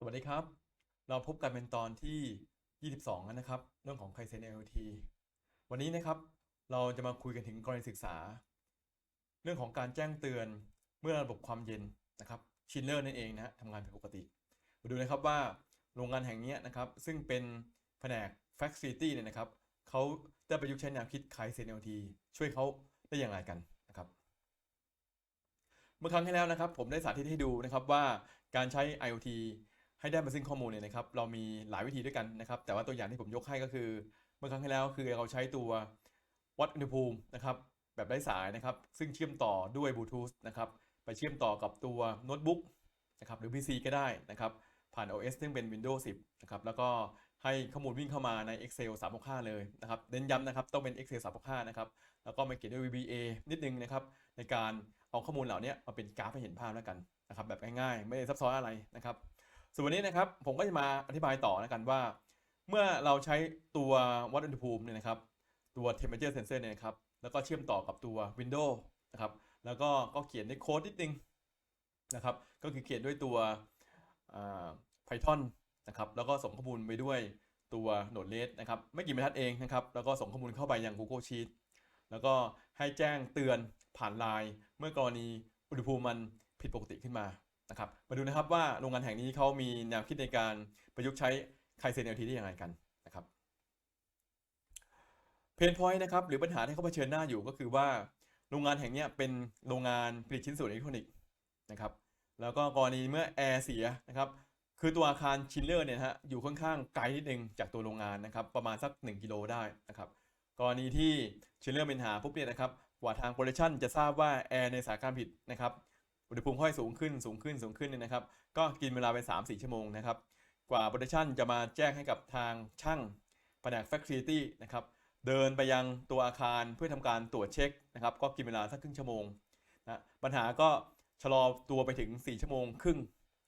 สวัสดีครับ เราพบกันเป็นตอนที่ 22แล้วนะครับ เรื่องของ Kaizen IoT วันนี้นะครับ เราจะมาคุยกันถึงกรณีศึกษา เรื่องของการแจ้งเตือนเมื่อระบบความเย็นนะครับชินเลอร์นั่นเองนะฮะทำงานผิดปกติ มาดูนะครับว่าโรงงานแห่งนี้นะครับ ซึ่งเป็นแผนก Facility เนี่ยนะครับเขาได้ประยุกต์ใช้แนวคิด Kaizen IoT ช่วยเขาได้อย่างไรกันนะครับเมื่อครั้งที่แล้วนะครับ ผมได้สาธิตให้ดูนะครับว่าการใช้ IoT ให้ได้มาซึ่งข้อมูลเนี่ยนะครับเรามีหลายวิธีด้วยกันนะครับแต่ว่าตัวอย่างที่ผมยกให้ก็คือเมื่อครั้งที่แล้วคือเราใช้ตัววัดอุณหภูมินะครับแบบไร้สายนะครับซึ่งเชื่อมต่อด้วยบลูทูธนะครับไปเชื่อมต่อกับตัวโน้ตบุ๊กนะครับหรือ PC ก็ได้นะครับผ่าน OS ซึ่งเป็น Windows 10นะครับแล้วก็ให้ข้อมูลวิ่งเข้ามาใน Excel 365 เลยนะครับเน้นย้ำนะครับต้องเป็น Excel 365นะครับแล้วก็มาเขียนด้วย VBA นิดนึงนะครับในการเอาข้อมูลเหล่านี้มาเป็นกราฟให้เห็นภาพแล้วกันนะครับแบบง่ายๆ ไม่ได้ซับซ้อนอะไรนะครับ ส่วนวันนี้นะครับผมก็จะมาอธิบายต่อแล้วกันว่า เมื่อเราใช้ตัววัดอุณหภูมิเนี่ยนะครับ ตัว temperature sensor เนี่ยนะครับ แล้วก็เชื่อมต่อกับตัว Windows นะครับ แล้วก็ก็เขียนด้วยโค้ดนิดนึงนะครับ ก็คือเขียนด้วยตัว Python นะครับ แล้วก็ส่งข้อมูลไปด้วยตัว Node-RED นะครับ ไม่กี่บรรทัดเองนะครับ แล้วก็ส่งข้อมูลเข้าไปยัง Google Sheet แล้วก็ให้แจ้งเตือนผ่านไลน์เมื่อกรณีอุณหภูมิมันผิดปกติขึ้นมา นะครับมาดูนะครับว่าโรงงานแห่งนี้เขามีแนวคิดในการประยุกต์ใช้ไคเซนเอลทีได้อย่างไรกันนะครับเพนพอยต์นะครับหรือปัญหาที่เขาเผชิญหน้าอยู่ก็คือว่าโรงงานแห่งนี้เป็นโรงงานผลิตชิ้นส่วนอิเล็กทรอนิกส์นะครับแล้วก็กรณีเมื่อแอร์เสียนะครับคือตัวอาคารชินเลอร์เนี่ยฮะอยู่ค่อนข้างไกลนิดนึงจากตัวโรงงานนะครับประมาณสัก 1 กิโลได้นะครับกรณีที่ชิลเลอร์มีปัญหาปุ๊บเนี่ยนะครับกว่าทางโปรดักชันจะทราบว่าแอร์ในสายการผลิตนะครับ อุณหภูมิค่อยสูงขึ้นสูงขึ้นสูงขึ้นเนี่ยนะครับ ก็กินเวลาไป 3-4 ชั่วโมงนะครับ กว่าโปรดักชันจะมาแจ้งให้กับทางช่างแผนก Facility นะครับ เดินไปยังตัวอาคารเพื่อทำการตรวจเช็คนะครับ ก็กินเวลาสักครึ่งชั่วโมงนะปัญหาก็ชะลอตัวไปถึง 4 ชั่วโมงครึ่ง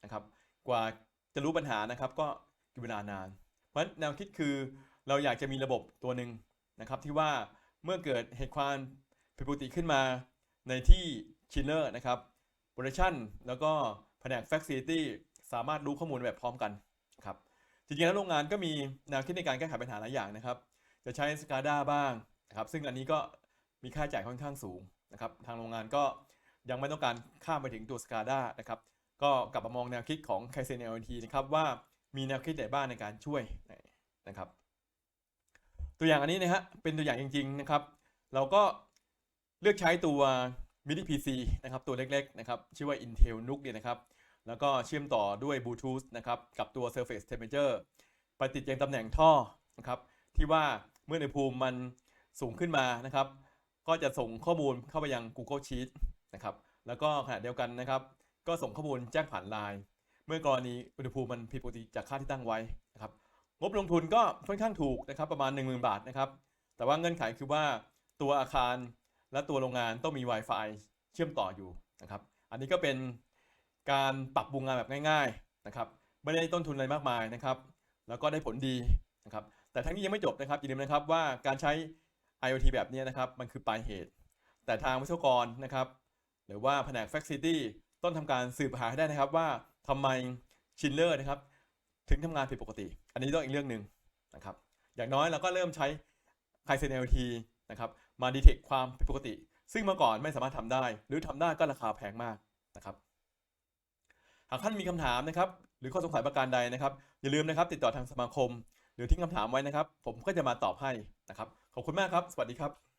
นะครับ กว่าจะรู้ปัญหานะครับก็กินเวลานาน เพราะฉะนั้นแนวคิดคือเราอยากจะมีระบบตัวหนึ่งนะครับที่ว่าเมื่อเกิดเหตุความผิดปกติขึ้นมาในที่ชินเลอร์นะครับ ดักชันแล้วก็แผนก Facility สามารถรู้ข้อมูลแบบพร้อมกันครับจริงๆแล้วโรงงานก็มีแนวคิดในการแก้ไขปัญหาหลายอย่างนะครับ จะใช้ SCADA บ้างนะครับซึ่งอันนี้ก็มีค่าใช้จ่ายค่อนข้างสูงนะครับทางโรงงานก็ยังไม่ต้องการข้ามไปถึงตัว SCADA นะครับก็กลับมามองแนวคิดของ Kaizen IoT นะครับว่ามีแนวคิดไหนบ้างในการช่วยนะครับ ตัวอย่างอันนี้นะฮะเป็นตัวอย่างจริง ๆนะครับ เราก็เลือกใช้ตัว MIDI PC นะครับตัวเล็กๆนะครับชื่อว่า Intel NUC เนี่ยนะครับแล้วก็เชื่อมต่อด้วย Bluetooth นะครับกับตัว Surface Temperature ไปติดยังตำแหน่งท่อนะครับที่ว่าเมื่ออุณหภูมิมันสูงขึ้นมานะครับ ก็จะส่งข้อมูลเข้าไปยัง Google Sheet นะครับแล้วก็ขณะเดียวกันนะครับก็ส่งข้อมูลแจ้งผ่านไลน์เมื่อกรณีอุณหภูมิมันผิดปกติจากค่าที่ตั้งไว้นะครับงบลงทุนก็ค่อนข้างถูกนะครับประมาณ 10,000 บาทนะครับแต่ว่าเงื่อนไขคือว่าตัวอาคาร และตัวโรงงานต้องมี Wi-Fi เชื่อมต่ออยู่นะครับ อันนี้ก็เป็นการปรับปรุงงานแบบง่าย ๆนะครับ ไม่ได้ต้นทุนอะไรมากมายนะครับ แล้วก็ได้ผลดีนะครับ แต่ทั้งนี้ยังไม่จบนะครับอย่าลืมนะครับว่าการใช้ IoT แบบนี้นะครับ มันคือปลายเหตุ แต่ทางวิศวกรนะครับ หรือว่าแผนก Facility ต้องทำการสืบหาให้ได้นะครับว่าทำไมชินเลอร์นะครับ ถึงทำงานผิดปกติ อันนี้ต้องอีกเรื่องหนึ่งนะครับ อย่างน้อยเราก็เริ่มใช้ Kaizen IoT นะครับ มาดีเทคความผิดปกติ ซึ่งเมื่อก่อนไม่สามารถทำได้ หรือทำได้ก็ราคาแพงมากนะครับ หากท่านมีคำถามนะครับ หรือข้อสงสัยประการใดนะครับ อย่าลืมนะครับ ติดต่อทางสมาคม หรือทิ้งคำถามไว้นะครับ ผมก็จะมาตอบให้นะครับ ขอบคุณมากครับ สวัสดีครับ